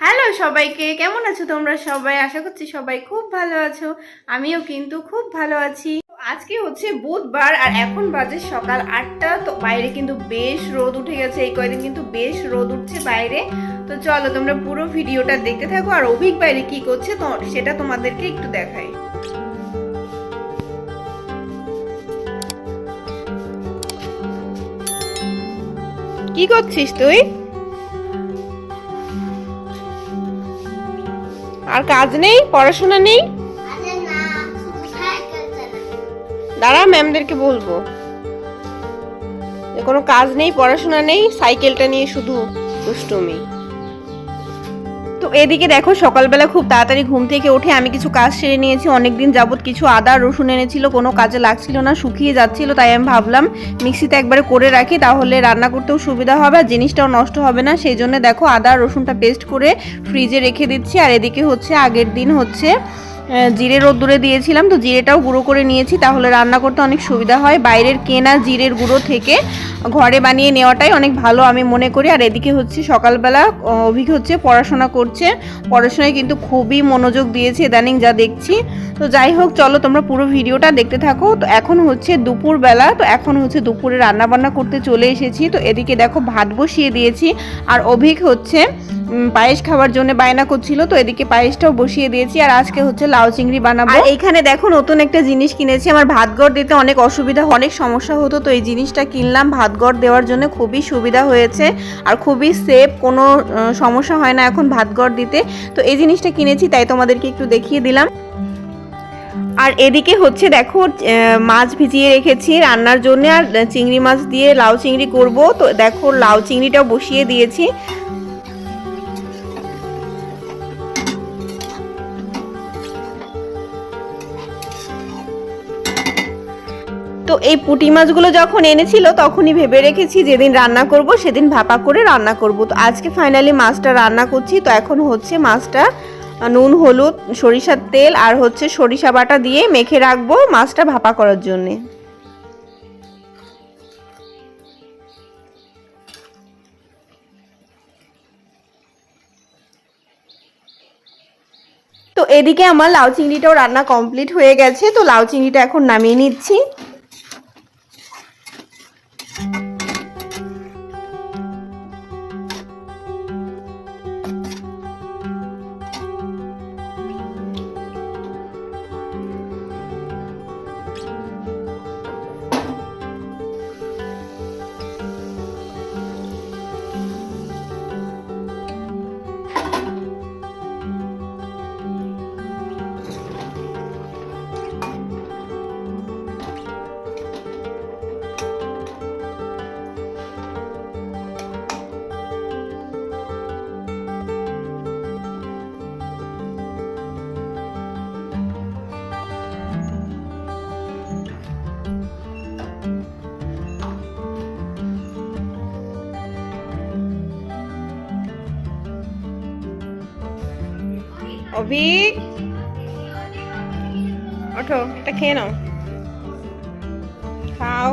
Hello সবাইকে। কেমন আছো তোমরা সবাই? আশা করছি সবাই খুব ভালো আছো। আমিও কিন্তু খুব ভালো আছি। আজকে হচ্ছে বুধবার আর এখন বাজে সকাল আটটা। তো বাইরে কিন্তু বেশ রোদ উঠে গেছে। এই কয়দিন কিন্তু বেশ রোদ উঠছে বাইরে। তো চলো, তোমরা পুরো ভিডিওটা দেখতে থাকো। আর অভিক বাইরে কি করছে সেটা তোমাদেরকে একটু দেখাই। কি করছিস তুই? আর কাজ নেই পড়াশোনা নেই? দাঁড়া ম্যামদেরকে বলব। কোনো কাজ নেই পড়াশোনা নেই সাইকেলটা নিয়ে শুধু দুষ্টুমি। তো এদিকে দেখো, সকালবেলা খুব তাড়াতাড়ি ঘুম থেকে উঠে আমি কিছু কাজ সেরে নিয়েছি। অনেকদিন যাবত কিছু আদা, রসুন এনেছিল, কোনো কাজে লাগছিল না, শুকিয়ে যাচ্ছিল, তাই আমি ভাবলাম মিক্সিতে একবারে করে রাখি, তাহলে রান্না করতেও সুবিধা হবে আর জিনিসটাও নষ্ট হবে না। সেই জন্য দেখো, আদা, রসুনটা পেস্ট করে ফ্রিজে রেখে দিচ্ছি। আর এদিকে হচ্ছে আগের দিন হচ্ছে জিরে রোদ্দুরে দিয়েছিলাম, তো জিরেটাও গুঁড়ো করে নিয়েছি, তাহলে রান্না করতে অনেক সুবিধা হয়। বাইরের কেনা জিরের গুঁড়ো থেকে ঘরে বানিয়ে নেওয়াটাই অনেক ভালো আমি মনে করি। আর এদিকে হচ্ছে সকালবেলা অভিক হচ্ছে পড়াশোনা করছে। পড়াশোনায় কিন্তু খুবই মনোযোগ দিয়েছে ইদানিং যা দেখছি। তো যাই হোক, চলো তোমরা পুরো ভিডিওটা দেখতে থাকো। তো এখন হচ্ছে দুপুরবেলা, তো এখন হচ্ছে দুপুরে রান্নাবান্না করতে চলে এসেছি। তো এদিকে দেখো ভাত বসিয়ে দিয়েছি। আর অভিক হচ্ছে পায়েস খাওয়ার জন্য বায়না করছিল, তো এদিকে পায়েসটাও বসিয়ে দিয়েছি, আর আজকে হচ্ছে লাউ চিংড়ি বানাবো। আর এইখানে দেখো নতুন একটা জিনিস কিনেছি, আমার ভাত গড় দিতে অনেক অসুবিধা, অনেক সমস্যা হতো, তো এই জিনিসটা কিনলাম ভাত গড় দেওয়ার জন্য খুবই সুবিধা হয়েছে, আর খুবই সেফ কোনো সমস্যা হয় না এখন ভাত গড় দিতে, তো এই জিনিসটা কিনেছি, তাই তোমাদেরকে একটু দেখিয়ে দিলাম। আর এদিকে হচ্ছে দেখো মাছ ভিজিয়ে রেখেছি, রান্নার জন্য, আর চিংড়ি মাছ দিয়ে লাউ চিংড়ি করব, তো দেখো লাউ চিংড়িটাও বসিয়ে দিয়েছি তো এই পুঁটি মাছগুলো যখন এনেছিল, তখনই ভেবে রেখেছি যেদিন রান্না করব, সেদিন ভাপা করে রান্না করব। তো আজকে ফাইনালি মাছটা রান্না করছি। তো এখন হচ্ছে মাছটা নুন, হলুদ, সরিষার তেল আর হচ্ছে সরিষা বাটা দিয়ে মেখে রাখব মাছটা ভাপা করার জন্যে। তো এদিকে আমার লাউ চিংড়িটাও রান্না কমপ্লিট হয়ে গেছে। তো লাউ চিংড়িটা এখন নামিয়ে নিচ্ছি। অভিক ওঠো এটা খেয়ে নাও। খাও।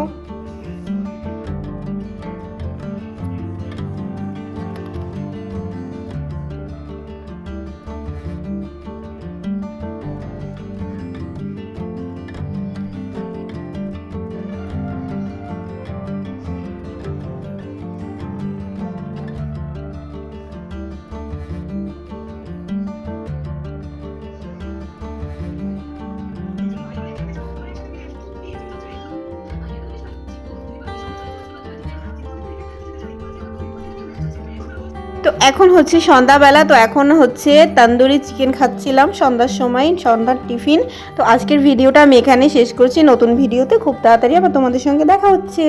তো এখন হচ্ছে সন্ধ্যাবেলা, তো এখন হচ্ছে তান্দুরি চিকেন খাচ্ছিলাম সন্ধ্যার সময়, সন্ধ্যার টিফিন তো আজকের ভিডিওটা আমি এখানে শেষ করছি। নতুন ভিডিওতে খুব তাড়াতাড়ি আবার তোমাদের সঙ্গে দেখা হচ্ছে।